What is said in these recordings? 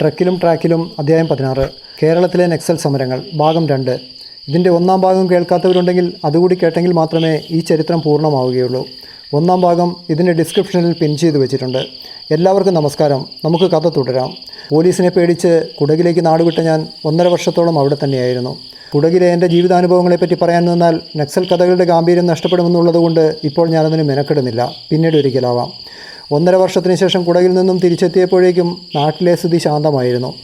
ട്രക്കിലും ട്രാക്കിലും അധ്യായം പതിനാറ്. കേരളത്തിലെ നക്സൽ സമരങ്ങൾ ഭാഗം രണ്ട്. ഇതിന്റെ ഒന്നാം ഭാഗം കേൾക്കാത്തവരുണ്ടെങ്കിൽ അതുകൂടി കേട്ടെങ്കിൽ മാത്രമേ ഈ ചരിത്രം പൂർണമാവുകയുള്ളൂ. ഒന്നാം ഭാഗം ഇതിന്റെ ഡിസ്ക്രിപ്ഷനിൽ പിൻ ചെയ്തു വെച്ചിട്ടുണ്ട്. എല്ലാവർക്കും നമസ്കാരം. നമുക്ക് കഥ തുടരാം. പോലീസിനെ പേടിച്ച് കുടകിലേക്ക് നാടുവിട്ട ഞാൻ ഒന്നര വർഷത്തോളം അവിടെ തന്നെയായിരുന്നു. കുടകിലെ എന്റെ ജീവിതാനുഭവങ്ങളെപ്പറ്റി പറയാൻ നിന്നാൽ നക്സൽ കഥകളുടെ ഗാംഭീര്യം നഷ്ടപ്പെടുമെന്നുള്ളതുകൊണ്ട് ഇപ്പോൾ ഞാനതിന് മെനക്കെടുന്നില്ല. പിന്നീട് ഒരിക്കലാവാം. ഒന്നര വർഷത്തിന് ശേഷം കുടകിൽ നിന്നും തിരിച്ചെത്തിയപ്പോഴേക്കും നാട്ടിലെ സ്ഥിതി ശാന്തമായിരുന്നു.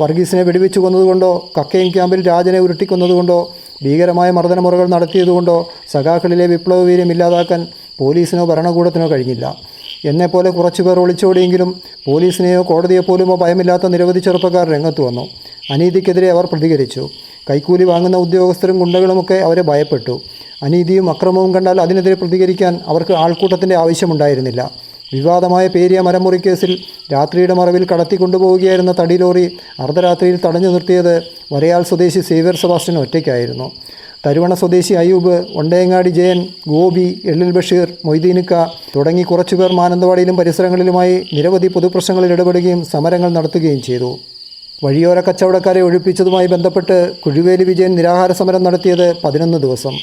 വർഗീസിനെ വെടിവെച്ചു കൊന്നതുകൊണ്ടോ കക്കയം ക്യാമ്പിൽ രാജനെ ഉരുട്ടിക്കൊന്നതുകൊണ്ടോ ഭീകരമായ മർദ്ദനമുറകൾ നടത്തിയതുകൊണ്ടോ സഖാക്കളിലെ വിപ്ലവവീര്യം ഇല്ലാതാക്കാൻ പോലീസിനോ ഭരണകൂടത്തിനോ കഴിഞ്ഞില്ല. എന്നെപ്പോലെ കുറച്ചുപേർ ഒളിച്ചോടിയെങ്കിലും പോലീസിനെയോ കോടതിയെ പോലുമോ ഭയമില്ലാത്ത നിരവധി ചെറുപ്പക്കാർ രംഗത്ത് വന്നു. അനീതിക്കെതിരെ അവർ പ്രതികരിച്ചു. കൈക്കൂലി വാങ്ങുന്ന ഉദ്യോഗസ്ഥരും ഗുണ്ടകളുമൊക്കെ അവരെ ഭയപ്പെട്ടു. അനീതിയും അക്രമവും കണ്ടാൽ അതിനെതിരെ പ്രതികരിക്കാൻ അവർക്ക് ആൾക്കൂട്ടത്തിന്റെ ആവശ്യമുണ്ടായിരുന്നില്ല. വിവാദമായ പേരിയ മരമുറി കേസിൽ രാത്രിയുടെ മറവിൽ കടത്തിക്കൊണ്ടുപോവുകയായിരുന്ന തടി ലോറി അർദ്ധരാത്രിയിൽ തടഞ്ഞു നിർത്തിയത് വരയാൽ സ്വദേശി സേവ്യർ സെബാസ്റ്റ്യൻ ഒറ്റയ്ക്കായിരുന്നു. തരുവണ സ്വദേശി അയൂബ് ഒണ്ടയങ്ങാടി ജയൻ ഗോപി എള്ളിൽ ബഷീർ മൊയ്തീനുക്ക തുടങ്ങി കുറച്ചുപേർ മാനന്തവാടിയിലും പരിസരങ്ങളിലുമായി നിരവധി പൊതുപ്രശ്നങ്ങളിൽ ഇടപെടുകയും സമരങ്ങൾ നടത്തുകയും ചെയ്തു. വഴിയോര കച്ചവടക്കാരെ ഒഴിപ്പിച്ചതുമായി ബന്ധപ്പെട്ട് കുഴിവേലി വിജയൻ നിരാഹാര സമരം നടത്തിയത് പതിനൊന്ന് ദിവസം.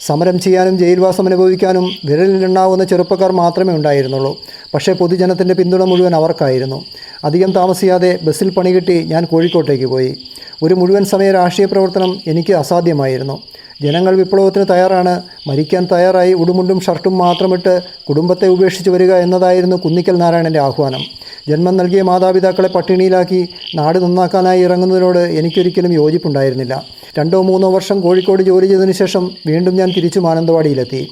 സമരം ചെയ്യാനും ജയിൽവാസം അനുഭവിക്കാനും വിരലിലെണ്ണാവുന്ന ചെറുപ്പക്കാർ മാത്രമേ ഉണ്ടായിരുന്നുള്ളൂ. പക്ഷേ പൊതുജനത്തിന്റെ പിന്തുണ മുഴുവൻ അവർക്കായിരുന്നു. അധികം താമസിയാതെ ബസ്സിൽ പണി കിട്ടി ഞാൻ കോഴിക്കോട്ടേക്ക് പോയി. ഒരു മുഴുവൻ സമയ രാഷ്ട്രീയ പ്രവർത്തനം എനിക്ക് അസാധ്യമായിരുന്നു. ജനങ്ങൾ വിപ്ലവത്തിന് തയ്യാറാണ്. മരിക്കാൻ തയ്യാറായി ഉടുമുണ്ടും ഷർട്ടും മാത്രമിട്ട് കുടുംബത്തെ ഉപേക്ഷിച്ച് വരിക എന്നതായിരുന്നു കുന്നിക്കൽ നാരായണന്റെ ആഹ്വാനം. ജന്മം നൽകിയ മാതാപിതാക്കളെ പട്ടിണിയിലാക്കി നാട് നന്നാക്കാനായി ഇറങ്ങുന്നതിനോട് എനിക്കൊരിക്കലും യോജിപ്പുണ്ടായിരുന്നില്ല. രണ്ടോ മൂന്നോ വർഷം കോഴിക്കോട് ജോലി ചെയ്തതിനു ശേഷം വീണ്ടും ഞാൻ തിരിച്ചു മാനന്തവാടിയിലെത്തി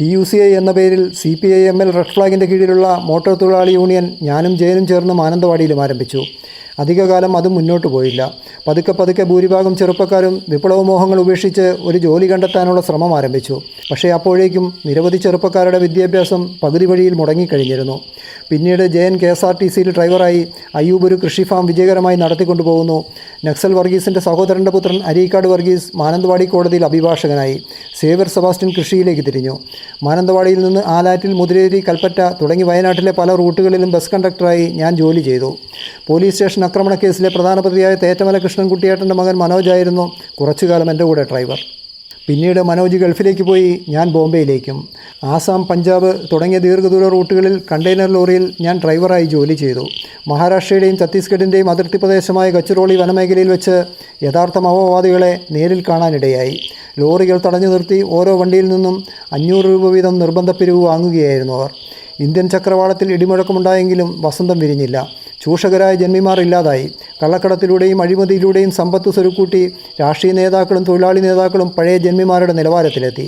ടി യു സി ഐ എന്ന പേരിൽ C P I M L red ഫ്ലാഗിന്റെ കീഴിലുള്ള മോട്ടോർ തൊഴിലാളി യൂണിയൻ ഞാനും ജയനും ചേർന്ന് മാനന്തവാടിയിലും ആരംഭിച്ചു. അധികകാലം അത് മുന്നോട്ട് പോയില്ല. പതുക്കെ പതുക്കെ ഭൂരിഭാഗം ചെറുപ്പക്കാരും വിപ്ലവമോഹങ്ങൾ ഉപേക്ഷിച്ച് ഒരു ജോലി കണ്ടെത്താനുള്ള ശ്രമം ആരംഭിച്ചു. പക്ഷേ അപ്പോഴേക്കും നിരവധി ചെറുപ്പക്കാരുടെ വിദ്യാഭ്യാസം പകുതി വഴിയിൽ മുടങ്ങിക്കഴിഞ്ഞിരുന്നു. പിന്നീട് J N K S R T സിയിൽ ഡ്രൈവറായി അയ്യൂബ് ഒരു കൃഷി ഫാം വിജയകരമായി നടത്തിക്കൊണ്ടുപോകുന്നു നക്സൽ വർഗീസിന്റെ സഹോദരന്റെ പുത്രൻ അരീക്കാട് വർഗീസ് മാനന്തവാടി കോടതിയിൽ അഭിഭാഷകനായി. സേവർ സെബാസ്റ്റ്യൻ കൃഷിയിലേക്ക് തിരിഞ്ഞു. മാനന്തവാടിയിൽ നിന്ന് ആലാറ്റിൽ മുതിരേരി കൽപ്പറ്റ തുടങ്ങി വയനാട്ടിലെ പല റൂട്ടുകളിലും ബസ് കണ്ടക്ടറായി ഞാൻ ജോലി ചെയ്തു. പോലീസ് സ്റ്റേഷൻ ആക്രമണ കേസിലെ പ്രധാന പ്രതിയായ തേറ്റമല കൃഷ്ണൻകുട്ടിയേട്ടന്റെ മകൻ മനോജായിരുന്നു കുറച്ചുകാലം എന്റെ കൂടെ ഡ്രൈവർ. പിന്നീട് മനോജ് ഗൾഫിലേക്ക് പോയി ഞാൻ ബോംബെയിലേക്കും. ആസാം പഞ്ചാബ് തുടങ്ങിയ ദീർഘദൂര റൂട്ടുകളിൽ കണ്ടെയ്നർ ലോറിയിൽ ഞാൻ ഡ്രൈവറായി ജോലി ചെയ്തു. മഹാരാഷ്ട്രയുടെയും ഛത്തീസ്ഗഡിന്റെയും അതിർത്തി പ്രദേശമായ ഗച്ചുറോളി വനമേഖലയിൽ വെച്ച് യഥാർത്ഥ മാവോവാദികളെ നേരിൽ കാണാനിടയായി. ലോറികൾ തടഞ്ഞു നിർത്തി ഓരോ വണ്ടിയിൽ നിന്നും അഞ്ഞൂറ് രൂപ വീതം നിർബന്ധ പിരിവ് വാങ്ങുകയായിരുന്നു അവർ. ഇന്ത്യൻ ചക്രവാളത്തിൽ ഇടിമുഴക്കമുണ്ടായെങ്കിലും വസന്തം വിരിഞ്ഞില്ല. ചൂഷകരായ ജന്മിമാർ ഇല്ലാതായി. കള്ളക്കടത്തിലൂടെയും അഴിമതിയിലൂടെയും സമ്പത്ത് സ്വരുക്കൂട്ടി രാഷ്ട്രീയ നേതാക്കളും തൊഴിലാളി നേതാക്കളും പഴയ ജന്മിമാരുടെ നിലവാരത്തിലെത്തി.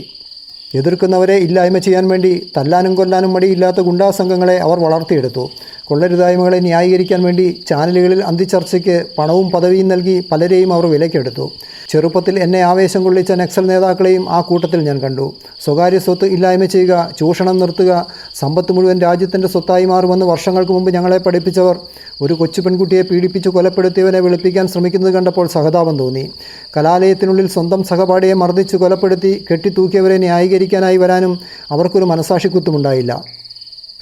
എതിർക്കുന്നവരെ ഇല്ലായ്മ ചെയ്യാൻ വേണ്ടി തല്ലാനും കൊല്ലാനും മടിയില്ലാത്ത ഗുണ്ടാസംഘങ്ങളെ അവർ വളർത്തിയെടുത്തു. കൊള്ളരുതായ്മകളെ ന്യായീകരിക്കാൻ വേണ്ടി ചാനലുകളിൽ അന്തിച്ചർച്ചയ്ക്ക് പണവും പദവിയും നൽകി പലരെയും അവർ വിലക്കെടുത്തു ചെറുപ്പത്തിൽ എന്നെ ആവേശം കൊള്ളിച്ച നക്സൽ നേതാക്കളെയും ആ കൂട്ടത്തിൽ ഞാൻ കണ്ടു. സ്വകാര്യ സ്വത്ത് ഇല്ലായ്മ ചെയ്യുക ചൂഷണം നിർത്തുക സമ്പത്ത് മുഴുവൻ രാജ്യത്തിന്റെ സ്വത്തായി മാറുമെന്ന് വർഷങ്ങൾക്ക് മുമ്പ് ഞങ്ങളെ പഠിപ്പിച്ചവർ ഒരു കൊച്ചു പെൺകുട്ടിയെ പീഡിപ്പിച്ച് കൊലപ്പെടുത്തിയവനെ വെളുപ്പിക്കാൻ ശ്രമിക്കുന്നത് കണ്ടപ്പോൾ സഹതാപം തോന്നി. കലാലയത്തിനുള്ളിൽ സ്വന്തം സഹപാഠിയെ മർദ്ദിച്ച് കൊലപ്പെടുത്തി കെട്ടിത്തൂക്കിയവരെ ന്യായീകരിക്കാനായി വരാനും അവർക്കൊരു മനസാക്ഷിക്കുത്തുമുണ്ടായില്ല.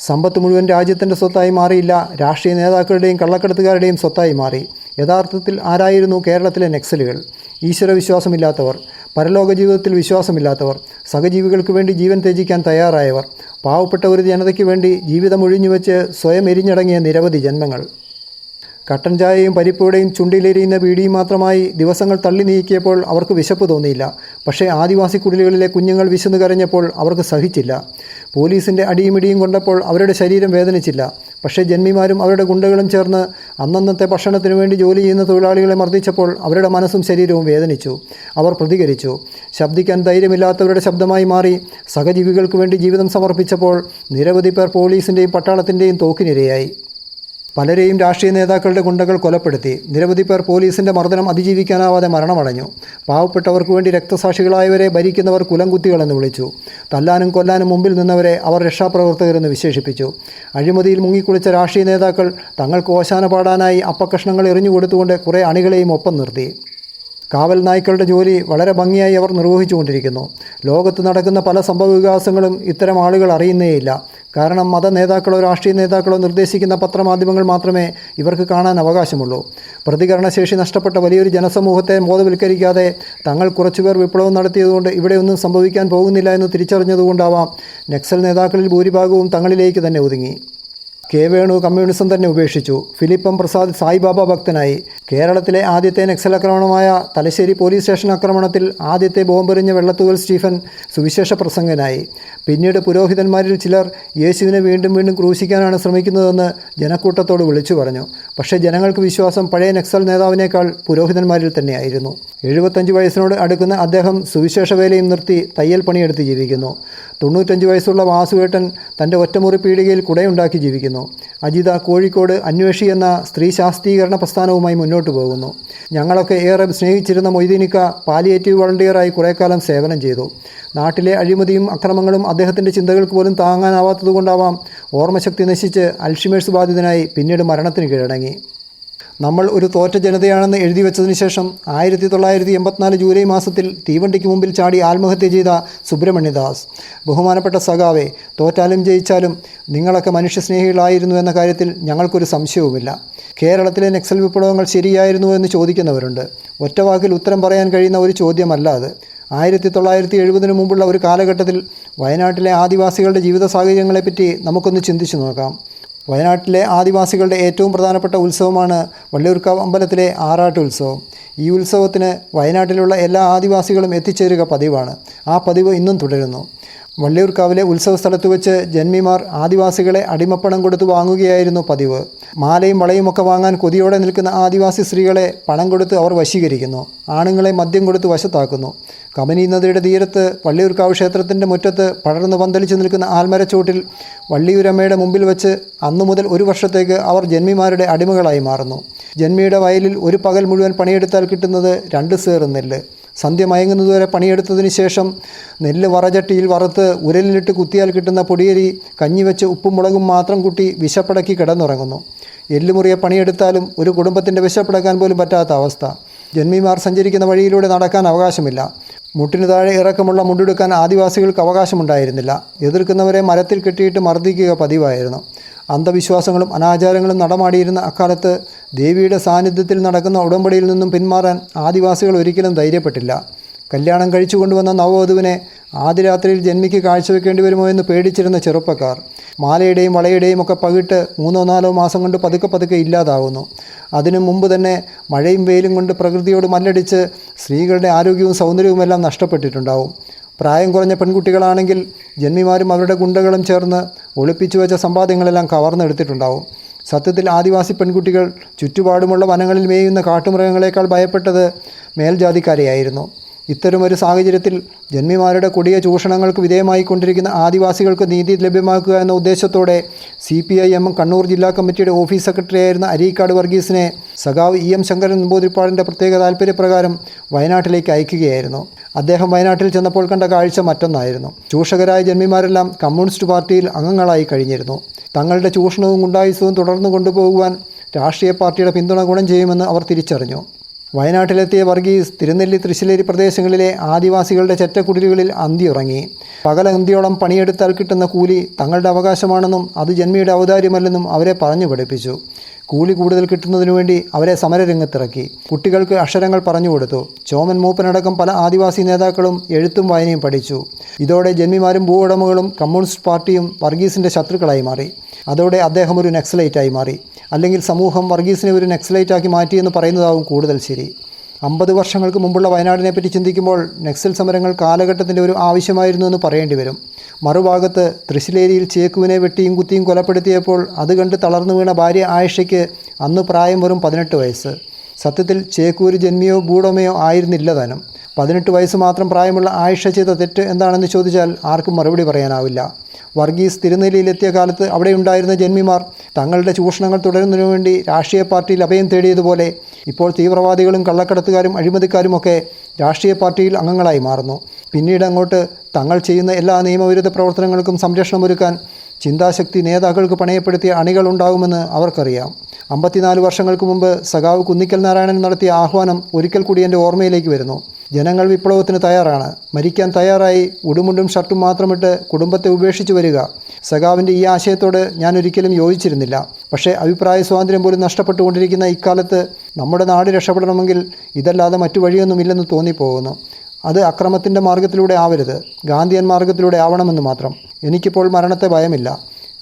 സമ്പത്ത് മുഴുവൻ രാജ്യത്തിന്റെ സ്വത്തായി മാറിയില്ല. രാഷ്ട്രീയ നേതാക്കളുടെയും കള്ളക്കടത്തുകാരുടെയും സ്വത്തായി മാറി. യഥാർത്ഥത്തിൽ ആരായിരുന്നു കേരളത്തിലെ നക്സലുകൾ? ഈശ്വരവിശ്വാസമില്ലാത്തവർ പരലോക ജീവിതത്തിൽ വിശ്വാസമില്ലാത്തവർ സഹജീവികൾക്ക് വേണ്ടി ജീവൻ ത്യജിക്കാൻ തയ്യാറായവർ പാവപ്പെട്ട ഒരു ജനതയ്ക്ക് വേണ്ടി ജീവിതം ഒഴിഞ്ഞുവെച്ച് സ്വയം എരിഞ്ഞടങ്ങിയ നിരവധി ജന്മങ്ങൾ. കട്ടൻ ചായയും പരിപ്പുവടയും ചുണ്ടിലെരിയുന്ന വീടിയും മാത്രമായി ദിവസങ്ങൾ തള്ളി നീക്കിയപ്പോൾ അവർക്ക് വിശപ്പ് തോന്നിയില്ല. പക്ഷേ ആദിവാസി കുടിലുകളിലെ കുഞ്ഞുങ്ങൾ വിശന്നു കരഞ്ഞപ്പോൾ അവർക്ക് സഹിച്ചില്ല. പോലീസിന്റെ അടിയുമിടിയും കൊണ്ടപ്പോൾ അവരുടെ ശരീരം വേദനിച്ചില്ല. പക്ഷേ ജന്മിമാരും അവരുടെ ഗുണ്ടകളും ചേർന്ന് അന്നന്നത്തെ ഭക്ഷണത്തിനു വേണ്ടി ജോലി ചെയ്യുന്ന തൊഴിലാളികളെ മർദ്ദിച്ചപ്പോൾ അവരുടെ മനസ്സും ശരീരവും വേദനിച്ചു. അവർ പ്രതികരിച്ചു. ശബ്ദിക്കാൻ ധൈര്യമില്ലാത്തവരുടെ ശബ്ദമായി മാറി സഹജീവികൾക്ക് വേണ്ടി ജീവിതം സമർപ്പിച്ചപ്പോൾ നിരവധി പേർ പോലീസിന്റെയും പട്ടാളത്തിന്റെയും തോക്കിനിരയായി. പലരെയും രാഷ്ട്രീയ നേതാക്കളുടെ ഗുണ്ടകൾ കൊലപ്പെടുത്തി. നിരവധി പേർ പോലീസിന്റെ മർദ്ദനം അതിജീവിക്കാനാവാതെ മരണമടഞ്ഞു. പാവപ്പെട്ടവർക്ക് വേണ്ടി രക്തസാക്ഷികളായവരെ ഭരിക്കുന്നവർ കുലംകുത്തികളെന്ന് വിളിച്ചു. തല്ലാനും കൊല്ലാനും മുമ്പിൽ നിന്നവരെ അവർ രക്ഷാപ്രവർത്തകരെന്ന് വിശേഷിപ്പിച്ചു. അഴിമതിയിൽ മുങ്ങിക്കുളിച്ച രാഷ്ട്രീയ നേതാക്കൾ തങ്ങൾക്ക് ഓശാന പാടാനായി അപ്പക്കഷ്ണങ്ങൾ എറിഞ്ഞുകൊടുത്തുകൊണ്ട് കുറേ അണികളെയും ഒപ്പം നിർത്തി. കാവൽ നായ്ക്കളുടെ ജോലി വളരെ ഭംഗിയായി അവർ നിർവഹിച്ചുകൊണ്ടിരിക്കുന്നു. ലോകത്ത് നടക്കുന്ന പല സംഭവ വികാസങ്ങളും ഇത്തരം ആളുകൾ അറിയുന്നേയില്ല. കാരണം മത നേതാക്കളോ രാഷ്ട്രീയ നേതാക്കളോ നിർദ്ദേശിക്കുന്ന പത്രമാധ്യമങ്ങൾ മാത്രമേ ഇവർക്ക് കാണാൻ അവകാശമുള്ളൂ. പ്രതികരണശേഷി നഷ്ടപ്പെട്ട വലിയൊരു ജനസമൂഹത്തെ ബോധവൽക്കരിക്കാതെ തങ്ങൾ കുറച്ചുപേർ വിപ്ലവം നടത്തിയതുകൊണ്ട് ഇവിടെയൊന്നും സംഭവിക്കാൻ പോകുന്നില്ല എന്ന് തിരിച്ചറിഞ്ഞതുകൊണ്ടാവാം നക്സൽ നേതാക്കളിൽ ഭൂരിഭാഗവും തങ്ങളിലേക്ക് തന്നെ ഒതുങ്ങി. കെ വേണു കമ്മ്യൂണിസം തന്നെ ഉപേക്ഷിച്ചു. ഫിലിപ്പം പ്രസാദ് സായിബാബ ഭക്തനായി. കേരളത്തിലെ ആദ്യത്തെ നക്സൽ ആക്രമണമായ തലശ്ശേരി പോലീസ് സ്റ്റേഷൻ ആക്രമണത്തിൽ ആദ്യത്തെ ബോംബെറിഞ്ഞ വെള്ളത്തൂവൽ സ്റ്റീഫൻ സുവിശേഷ പ്രസംഗനായി. പിന്നീട് പുരോഹിതന്മാരിൽ ചിലർ യേശുവിനെ വീണ്ടും വീണ്ടും ക്രൂശിക്കാനാണ് ശ്രമിക്കുന്നതെന്ന് ജനക്കൂട്ടത്തോട് വിളിച്ചു പറഞ്ഞു. പക്ഷേ ജനങ്ങൾക്ക് വിശ്വാസം പഴയ നക്സൽ നേതാവിനേക്കാൾ പുരോഹിതന്മാരിൽ തന്നെയായിരുന്നു. എഴുപത്തഞ്ച് വയസ്സിനോട് അടുക്കുന്ന അദ്ദേഹം സുവിശേഷ വേലയും നിർത്തി തയ്യൽ പണിയെടുത്ത് ജീവിക്കുന്നു. തൊണ്ണൂറ്റഞ്ച് വയസ്സുള്ള വാസുവേട്ടൻ തന്റെ ഒറ്റമുറി പീടികയിൽ കുടയുണ്ടാക്കി ജീവിക്കുന്നു. അജിത കോഴിക്കോട് അന്വേഷി എന്ന സ്ത്രീ ശാസ്ത്രീകരണ പ്രസ്ഥാനവുമായി മുന്നോട്ട് പോകുന്നു. ഞങ്ങളൊക്കെ ഏറെ സ്നേഹിച്ചിരുന്ന മൊയ്തീനിക്ക പാലിയേറ്റീവ് വളണ്ടിയറായി കുറേ കാലം സേവനം ചെയ്തു. നാട്ടിലെ അഴിമതിയും അക്രമങ്ങളും അദ്ദേഹത്തിന്റെ ചിന്തകൾക്ക് പോലും താങ്ങാനാവാത്തതുകൊണ്ടാവാം ഓർമ്മശക്തി നശിച്ച് അൽഷിമേഴ്സ് ബാധിതനായി പിന്നീട് മരണത്തിന് കീഴടങ്ങി. നമ്മൾ ഒരു തോറ്റ ജനതയാണെന്ന് എഴുതി വെച്ചതിന് ശേഷം ആയിരത്തി തൊള്ളായിരത്തി എൺപത്തിനാല് ജൂലൈ മാസത്തിൽ തീവണ്ടിക്ക് മുമ്പിൽ ചാടി ആത്മഹത്യ ചെയ്ത സുബ്രഹ്മണ്യദാസ്. ബഹുമാനപ്പെട്ട സഖാവെ തോറ്റാലും ജയിച്ചാലും നിങ്ങളൊക്കെ മനുഷ്യസ്നേഹികളായിരുന്നു എന്ന കാര്യത്തിൽ ഞങ്ങൾക്കൊരു സംശയവുമില്ല. കേരളത്തിലെ നക്സൽ വിപ്ലവങ്ങൾ ശരിയായിരുന്നു എന്ന് ചോദിക്കുന്നവരുണ്ട്. ഒറ്റവാക്കിൽ ഉത്തരം പറയാൻ കഴിയുന്ന ഒരു ചോദ്യമല്ല അത്. ആയിരത്തി തൊള്ളായിരത്തി എഴുപതിന് മുമ്പുള്ള ഒരു കാലഘട്ടത്തിൽ വയനാട്ടിലെ ആദിവാസികളുടെ ജീവിത സാഹചര്യങ്ങളെപ്പറ്റി നമുക്കൊന്ന് ചിന്തിച്ചു നോക്കാം. വയനാട്ടിലെ ആദിവാസികളുടെ ഏറ്റവും പ്രധാനപ്പെട്ട ഉത്സവമാണ് വള്ളിയൂർക്കാവ് അമ്പലത്തിലെ ആറാട്ട് ഉത്സവം. ഈ ഉത്സവത്തിന് വയനാട്ടിലുള്ള എല്ലാ ആദിവാസികളും എത്തിച്ചേരുക പതിവാണ്. ആ പതിവ് ഇന്നും തുടരുന്നു. വള്ളിയൂർക്കാവിലെ ഉത്സവ സ്ഥലത്ത് വെച്ച് ജന്മിമാർ ആദിവാസികളെ അടിമപ്പണം കൊടുത്ത് വാങ്ങുകയായിരുന്നു പതിവ്. മാലയും വളയും ഒക്കെ വാങ്ങാൻ കൊതിയോടെ നിൽക്കുന്ന ആദിവാസി സ്ത്രീകളെ പണം കൊടുത്ത് അവർ വശീകരിക്കുന്നു. ആണുങ്ങളെ മദ്യം കൊടുത്ത് വശത്താക്കുന്നു. കമനി നദിയുടെ തീരത്ത് വള്ളിയൂർക്കാവ് ക്ഷേത്രത്തിന്റെ മുറ്റത്ത് പടർന്നു പന്തലിച്ച് നിൽക്കുന്ന ആൽമരച്ചോട്ടിൽ വള്ളിയൂരമ്മയുടെ മുമ്പിൽ വെച്ച് അന്നു മുതൽ ഒരു വർഷത്തേക്ക് അവർ ജന്മിമാരുടെ അടിമകളായി മാറുന്നു. ജന്മിയുടെ വയലിൽ ഒരു പകൽ മുഴുവൻ പണിയെടുത്താൽ കിട്ടുന്നത് രണ്ട് സേർ നെല്ല്. സന്ധ്യ മയങ്ങുന്നതുവരെ പണിയെടുത്തതിന് ശേഷം നെല്ല് വറചട്ടിയിൽ വറുത്ത് ഉരലിലിട്ട് കുത്തിയാൽ കിട്ടുന്ന പൊടിയരി കഞ്ഞി വെച്ച് ഉപ്പും മുളകും മാത്രം കൂട്ടി വിശപ്പടക്കി കിടന്നുറങ്ങുന്നു. എല്ലുമുറിയെ പണിയെടുത്താലും ഒരു കുടുംബത്തിന്റെ വിശപ്പടക്കാൻ പോലും പറ്റാത്ത അവസ്ഥ. ജന്മിമാർ സഞ്ചരിക്കുന്ന വഴിയിലൂടെ നടക്കാൻ അവകാശമില്ല. മുട്ടിന് താഴെ ഇറക്കമുള്ള മുണ്ടെടുക്കാൻ ആദിവാസികൾക്ക് അവകാശമുണ്ടായിരുന്നില്ല. എതിർക്കുന്നവരെ മരത്തിൽ കെട്ടിയിട്ട് മർദ്ദിക്കുക പതിവായിരുന്നു. അന്ധവിശ്വാസങ്ങളും അനാചാരങ്ങളും നടമാടിയിരുന്ന അക്കാലത്ത് ദേവിയുടെ സാന്നിധ്യത്തിൽ നടക്കുന്ന ഉടമ്പടിയിൽ നിന്നും പിന്മാറാൻ ആദിവാസികൾ ഒരിക്കലും ധൈര്യപ്പെട്ടില്ല. കല്യാണം കഴിച്ചു കൊണ്ടുവന്ന നവവധുവിനെ ആദ്യ രാത്രിയിൽ ജന്മിക്ക് കാഴ്ചവെക്കേണ്ടി വരുമോ എന്ന് പേടിച്ചിരുന്ന ചെറുപ്പക്കാർ മാലയുടെയും വളയുടെയും ഒക്കെ പകിട്ട് മൂന്നോ നാലോ മാസം കൊണ്ട് പതുക്കെ പതുക്കെ ഇല്ലാതാവുന്നു. അതിനു മുമ്പ് തന്നെ മഴയും വെയിലും കൊണ്ട് പ്രകൃതിയോട് മല്ലടിച്ച് സ്ത്രീകളുടെ ആരോഗ്യവും സൗന്ദര്യവുമെല്ലാം നഷ്ടപ്പെട്ടിട്ടുണ്ടാവും. പ്രായം കുറഞ്ഞ പെൺകുട്ടികളാണെങ്കിൽ ജന്മിമാരും അവരുടെ ഗുണ്ടകളും ചേർന്ന് ഒളിപ്പിച്ചു വെച്ച സമ്പാദ്യങ്ങളെല്ലാം കവർന്നെടുത്തിട്ടുണ്ടാവും. സത്യത്തിൽ ആദിവാസി പെൺകുട്ടികൾ ചുറ്റുപാടുമുള്ള വനങ്ങളിൽ മേയുന്ന കാട്ടുമൃഗങ്ങളെക്കാൾ ഭയപ്പെട്ടത് മേൽജാതിക്കാരെയായിരുന്നു. ഇത്തരമൊരു സാഹചര്യത്തിൽ ജന്മിമാരുടെ കൊടിയ ചൂഷണങ്ങൾക്ക് വിധേയമായിക്കൊണ്ടിരിക്കുന്ന ആദിവാസികൾക്ക് നീതി ലഭ്യമാക്കുക എന്ന ഉദ്ദേശത്തോടെ C P I M Kannur ജില്ലാ കമ്മിറ്റിയുടെ ഓഫീസ് സെക്രട്ടറിയായിരുന്ന അരീക്കാട് വർഗീസിനെ സഖാവ് ഇ എം ശങ്കരൻ നമ്പൂതിരിപ്പാടിന്റെ പ്രത്യേക താല്പര്യപ്രകാരം വയനാട്ടിലേക്ക് അയക്കുകയായിരുന്നു. അദ്ദേഹം വയനാട്ടിൽ ചെന്നപ്പോൾ കണ്ട കാഴ്ച മറ്റൊന്നായിരുന്നു. ചൂഷകരായ ജന്മിമാരെല്ലാം കമ്മ്യൂണിസ്റ്റ് പാർട്ടിയിൽ അംഗങ്ങളായി കഴിഞ്ഞിരുന്നു. തങ്ങളുടെ ചൂഷണവും ഗുണ്ടായുസവും തുടർന്നു കൊണ്ടുപോകുവാൻ രാഷ്ട്രീയ പാർട്ടിയുടെ പിന്തുണ ഗുണം ചെയ്യുമെന്ന് അവർ തിരിച്ചറിഞ്ഞു. വയനാട്ടിലെത്തിയ വർഗീസ് തിരുനെല്ലി തൃശ്ശിലേരി പ്രദേശങ്ങളിലെ ആദിവാസികളുടെ ചെറ്റക്കുടിലുകളിൽ അന്തിയുറങ്ങി. പകൽ അന്തിയോളം പണിയെടുത്താൽ കിട്ടുന്ന കൂലി തങ്ങളുടെ അവകാശമാണെന്നും അത് ജന്മിയുടെ ഔദാര്യമല്ലെന്നും അവരെ പറഞ്ഞു പഠിപ്പിച്ചു. കൂലി കൂടുതൽ കിട്ടുന്നതിനു വേണ്ടി അവരെ സമരരംഗത്തിറക്കി. കുട്ടികൾക്ക് അക്ഷരങ്ങൾ പറഞ്ഞു കൊടുത്തു. ചോമൻ മൂപ്പനടക്കം പല ആദിവാസി നേതാക്കളും എഴുത്തും വായനയും പഠിച്ചു. ഇതോടെ ജന്മിമാരും ഭൂവുടമകളും കമ്മ്യൂണിസ്റ്റ് പാർട്ടിയും വർഗീസിന്റെ ശത്രുക്കളായി മാറി. അതോടെ അദ്ദേഹം ഒരു നക്സലൈറ്റായി മാറി. അല്ലെങ്കിൽ സമൂഹം വർഗീസിനെ ഒരു നക്സലൈറ്റാക്കി മാറ്റിയെന്ന് പറയുന്നതാവും കൂടുതൽ ശരി. അമ്പത് വർഷങ്ങൾക്ക് മുമ്പുള്ള വയനാടിനെ പറ്റി ചിന്തിക്കുമ്പോൾ നക്സൽ സമരങ്ങൾ കാലഘട്ടത്തിന്റെ ഒരു ആവശ്യമായിരുന്നു എന്ന് പറയേണ്ടി വരും. മറുഭാഗത്ത് തൃശ്ശിലേരിയിൽ ചേക്കുവിനെ വെട്ടിയും കുത്തിയും കൊലപ്പെടുത്തിയപ്പോൾ അത് കണ്ട് തളർന്നു വീണ ഭാര്യ ആയിഷയ്ക്ക് അന്ന് പ്രായം വെറും പതിനെട്ട് വയസ്സ്. സത്യത്തിൽ ചേക്കൂര് ജന്മിയോ ഗൂഢമയോ ആയിരുന്നില്ല താനും. പതിനെട്ട് വയസ്സ് മാത്രം പ്രായമുള്ള ആയിഷ ചെയ്ത തെറ്റ് എന്താണെന്ന് ചോദിച്ചാൽ ആർക്കും മറുപടി പറയാനാവില്ല. വർഗീസ് തിരുനെല്ലിയിലെത്തിയ കാലത്ത് അവിടെ ഉണ്ടായിരുന്ന ജന്മിമാർ തങ്ങളുടെ ചൂഷണങ്ങൾ തുടരുന്നതിനു വേണ്ടി രാഷ്ട്രീയ പാർട്ടിയിൽ അഭയം തേടിയതുപോലെ ഇപ്പോൾ തീവ്രവാദികളും കള്ളക്കടത്തുകാരും അഴിമതിക്കാരും ഒക്കെ രാഷ്ട്രീയ പാർട്ടിയിൽ അംഗങ്ങളായി മാറുന്നു. പിന്നീട് അങ്ങോട്ട് തങ്ങൾ ചെയ്യുന്ന എല്ലാ നിയമവിരുദ്ധ പ്രവർത്തനങ്ങൾക്കും സംരക്ഷണമൊരുക്കാൻ ചിന്താശക്തി നേതാക്കൾക്ക് പണയപ്പെടുത്തിയ അണികളുണ്ടാകുമെന്ന് അവർക്കറിയാം. അമ്പത്തിനാല് വർഷങ്ങൾക്ക് മുമ്പ് സഖാവ് കുന്നിക്കൽ നാരായണൻ നടത്തിയ ആഹ്വാനം ഒരിക്കൽ കൂടി എന്റെ ഓർമ്മയിലേക്ക് വരുന്നു. ജനങ്ങൾ വിപ്ലവത്തിന് തയ്യാറാണ്. മരിക്കാൻ തയ്യാറായി ഉടുമുണ്ടും ഷർട്ടും മാത്രമിട്ട് കുടുംബത്തെ ഉപേക്ഷിച്ചു വരിക. സഖാവിന്റെ ഈ ആശയത്തോട് ഞാൻ ഒരിക്കലും യോജിച്ചിരുന്നില്ല. പക്ഷേ അഭിപ്രായ സ്വാതന്ത്ര്യം പോലും നഷ്ടപ്പെട്ടുകൊണ്ടിരിക്കുന്ന ഇക്കാലത്ത് നമ്മുടെ നാട് രക്ഷപ്പെടണമെങ്കിൽ ഇതല്ലാതെ മറ്റു വഴിയൊന്നുമില്ലെന്ന് തോന്നിപ്പോകുന്നു. അത് അക്രമത്തിന്റെ മാർഗത്തിലൂടെ ആവരുത്. ഗാന്ധിയൻ മാർഗത്തിലൂടെ ആവണമെന്ന് മാത്രം. എനിക്കിപ്പോൾ മരണത്തെ ഭയമില്ല.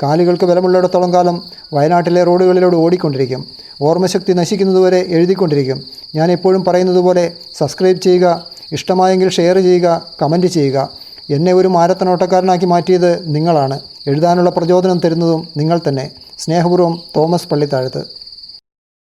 കാലുകൾക്ക് ബലമുള്ളിടത്തോളം കാലം വയനാട്ടിലെ റോഡുകളിലൂടെ ഓടിക്കൊണ്ടിരിക്കും. ഓർമ്മശക്തി നശിക്കുന്നതുവരെ എഴുതിക്കൊണ്ടിരിക്കും. ഞാൻ എപ്പോഴും പറയുന്നത് പോലെ സബ്സ്ക്രൈബ് ചെയ്യുക ഇഷ്ടമായെങ്കിൽ ഷെയർ ചെയ്യുക കമന്റ് ചെയ്യുക. എന്നെ ഒരു മാരത്തനോട്ടക്കാരനാക്കി മാറ്റിയത് നിങ്ങളാണ്. എഴുതാനുള്ള പ്രചോദനം തരുന്നതും നിങ്ങൾ തന്നെ. സ്നേഹപൂർവം തോമസ് പള്ളിത്താഴത്ത്.